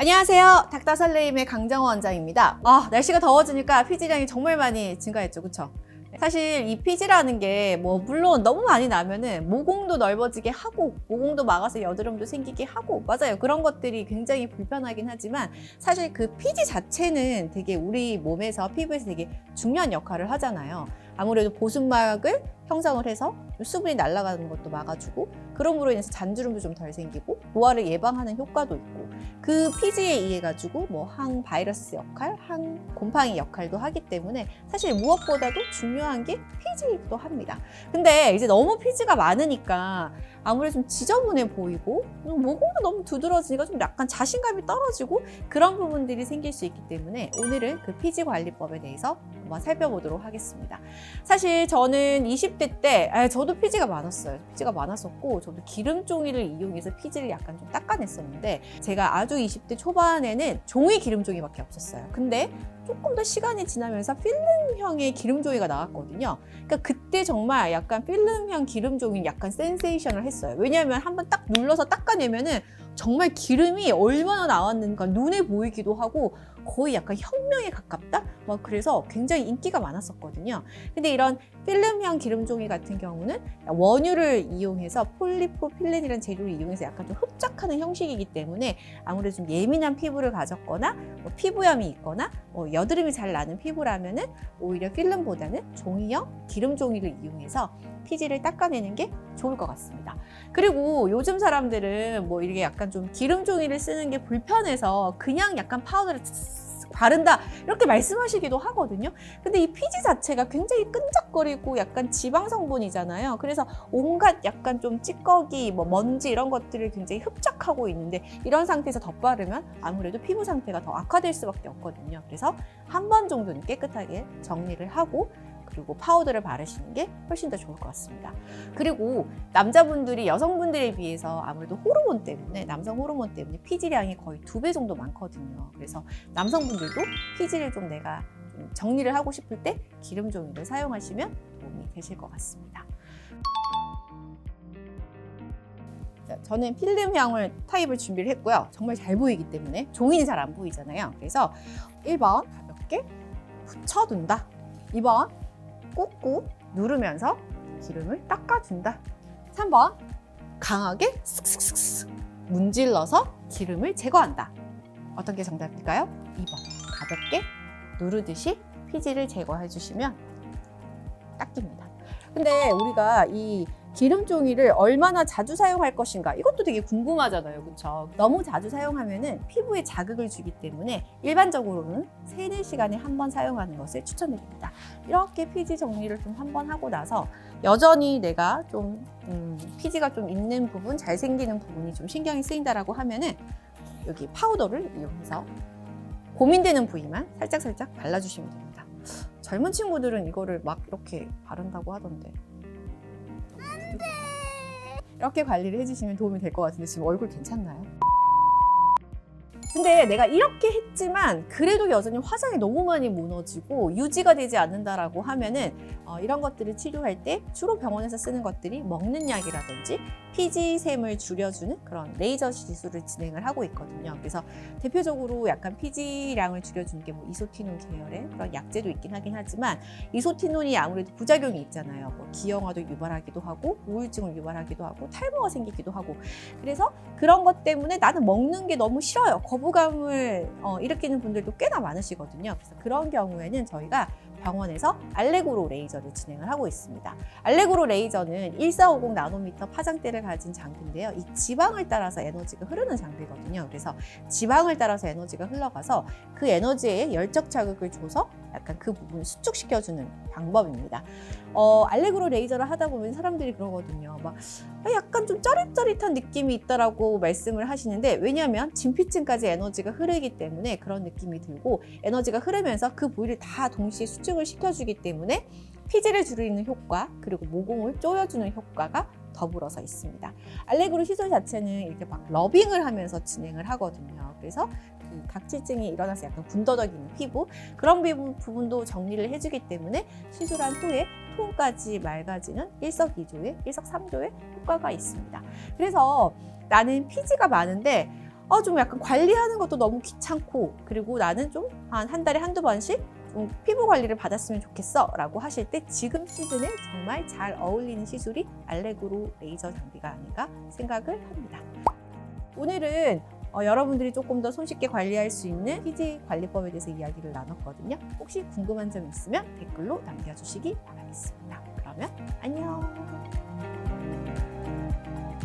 안녕하세요. 닥터설레임의 강정호 원장입니다. 아, 날씨가 더워지니까 피지량이 정말 많이 증가했죠. 그쵸? 사실 이 피지라는 게 뭐 물론 너무 많이 나면은 모공도 넓어지게 하고 모공도 막아서 여드름도 생기게 하고 맞아요. 그런 것들이 굉장히 불편하긴 하지만 사실 그 피지 자체는 되게 우리 몸에서 피부에서 되게 중요한 역할을 하잖아요. 아무래도 보습막을 형성을 해서 좀 수분이 날아가는 것도 막아주고 그럼으로 인해서 잔주름도 좀 덜 생기고 노화를 예방하는 효과도 있고 그 피지에 의해 가지고 뭐 항바이러스 역할, 항곰팡이 역할도 하기 때문에 사실 무엇보다도 중요한 게 피지이기도 합니다. 근데 이제 너무 피지가 많으니까 아무래도 좀 지저분해 보이고 모공도 너무 두드러지니까 좀 약간 자신감이 떨어지고 그런 부분들이 생길 수 있기 때문에 오늘은 그 피지 관리법에 대해서 한번 살펴보도록 하겠습니다. 사실 저는 20대 때 아, 저도 피지가 많았어요. 피지가 많았었고 저도 기름 종이를 이용해서 피지를 약간 좀 닦아냈었는데 제가 아주 20대 초반에는 종이 기름 종이밖에 없었어요. 근데 조금 더 시간이 지나면서 필름형의 기름 종이가 나왔거든요. 그러니까 그때 정말 약간 필름형 기름 종이 약간 센세이션을 했어요. 왜냐하면 한번 딱 눌러서 닦아내면은 정말 기름이 얼마나 나왔는가 눈에 보이기도 하고 거의 약간 혁명에 가깝다? 막 그래서 굉장히 인기가 많았었거든요. 근데 이런 필름형 기름종이 같은 경우는 원유를 이용해서 폴리프로필렌이라는 재료를 이용해서 약간 좀 흡착하는 형식이기 때문에 아무래도 좀 예민한 피부를 가졌거나 뭐 피부염이 있거나 뭐 여드름이 잘 나는 피부라면은 오히려 필름보다는 종이형 기름종이를 이용해서 피지를 닦아내는 게 좋을 것 같습니다. 그리고 요즘 사람들은 뭐 이렇게 약간 좀 기름 종이를 쓰는 게 불편해서 그냥 약간 파우더를 쓱 바른다 이렇게 말씀하시기도 하거든요. 근데 이 피지 자체가 굉장히 끈적거리고 약간 지방 성분이잖아요. 그래서 온갖 약간 좀 찌꺼기, 뭐 먼지 이런 것들을 굉장히 흡착하고 있는데 이런 상태에서 덧바르면 아무래도 피부 상태가 더 악화될 수밖에 없거든요. 그래서 한 번 정도는 깨끗하게 정리를 하고 그리고 파우더를 바르시는 게 훨씬 더 좋을 것 같습니다. 그리고 남자분들이 여성분들에 비해서 아무래도 호르몬 때문에 남성 호르몬 때문에 피지량이 거의 두 배 정도 많거든요. 그래서 남성분들도 피지를 좀 내가 좀 정리를 하고 싶을 때 기름 종이를 사용하시면 도움이 되실 것 같습니다. 자, 저는 필름형을 타입을 준비를 했고요. 정말 잘 보이기 때문에 종이는 잘 안 보이잖아요. 그래서 1번 가볍게 붙여둔다. 2번 꾹꾹 누르면서 기름을 닦아준다. 3번 강하게 슥슥슥슥 문질러서 기름을 제거한다. 어떤 게 정답일까요? 2번 가볍게 누르듯이 피지를 제거해 주시면 닦입니다. 근데 우리가 이 기름 종이를 얼마나 자주 사용할 것인가 이것도 되게 궁금하잖아요. 그렇죠? 너무 자주 사용하면은 피부에 자극을 주기 때문에 일반적으로는 3, 4시간에 한 번 사용하는 것을 추천드립니다. 이렇게 피지 정리를 좀 한 번 하고 나서 여전히 내가 좀 음, 피지가 좀 있는 부분, 잘 생기는 부분이 좀 신경이 쓰인다라고 하면은 여기 파우더를 이용해서 고민되는 부위만 살짝살짝 발라주시면 됩니다. 젊은 친구들은 이거를 막 이렇게 바른다고 하던데 이렇게 관리를 해주시면 도움이 될 것 같은데 지금 얼굴 괜찮나요? 근데 내가 이렇게 했지만 그래도 여전히 화장이 너무 많이 무너지고 유지가 되지 않는다라고 하면은 어, 이런 것들을 치료할 때 주로 병원에서 쓰는 것들이 먹는 약이라든지 피지샘을 줄여주는 그런 레이저 시술을 진행을 하고 있거든요. 그래서 대표적으로 약간 피지량을 줄여주는 게 뭐 이소티논 계열의 그런 약제도 있긴 하긴 하지만 이소티논이 아무래도 부작용이 있잖아요. 뭐 기형아도 유발하기도 하고 우울증을 유발하기도 하고 탈모가 생기기도 하고 그래서 그런 것 때문에 나는 먹는 게 너무 싫어요. 거부 감을 어, 일으키는 분들도 꽤나 많으시거든요. 그래서 그런 경우에는 저희가 병원에서 알레고로 레이저를 진행을 하고 있습니다. 알레고로 레이저는 1450 나노미터 파장대를 가진 장비인데요. 이 지방을 따라서 에너지가 흐르는 장비거든요. 그래서 지방을 따라서 에너지가 흘러가서 그 에너지에 열적 자극을 줘서 약간 그 부분을 수축시켜주는 방법입니다. 어, 알레그로 레이저를 하다 보면 사람들이 그러거든요. 막 아, 약간 좀 짜릿짜릿한 느낌이 있다라고 말씀을 하시는데 왜냐하면 진피층까지 에너지가 흐르기 때문에 그런 느낌이 들고 에너지가 흐르면서 그 부위를 다 동시에 수축을 시켜주기 때문에 피지를 줄이는 효과 그리고 모공을 조여주는 효과가 더불어서 있습니다. 알레그로 시술 자체는 이렇게 막 러빙을 하면서 진행을 하거든요. 그래서 그 각질증이 일어나서 약간 군더더기는 피부 그런 부분도 정리를 해주기 때문에 시술한 후에 톤까지 맑아지는 일석이조의 일석삼조의 효과가 있습니다. 그래서 나는 피지가 많은데 어, 좀 약간 관리하는 것도 너무 귀찮고 그리고 나는 좀 한 한 달에 한두 번씩 좀 피부 관리를 받았으면 좋겠어 라고 하실 때 지금 시즌에 정말 잘 어울리는 시술이 알레그로 레이저 장비가 아닌가 생각을 합니다. 오늘은 어, 여러분들이 조금 더 손쉽게 관리할 수 있는 피지 관리법에 대해서 이야기를 나눴거든요. 혹시 궁금한 점 있으면 댓글로 남겨주시기 바라겠습니다. 그러면 안녕!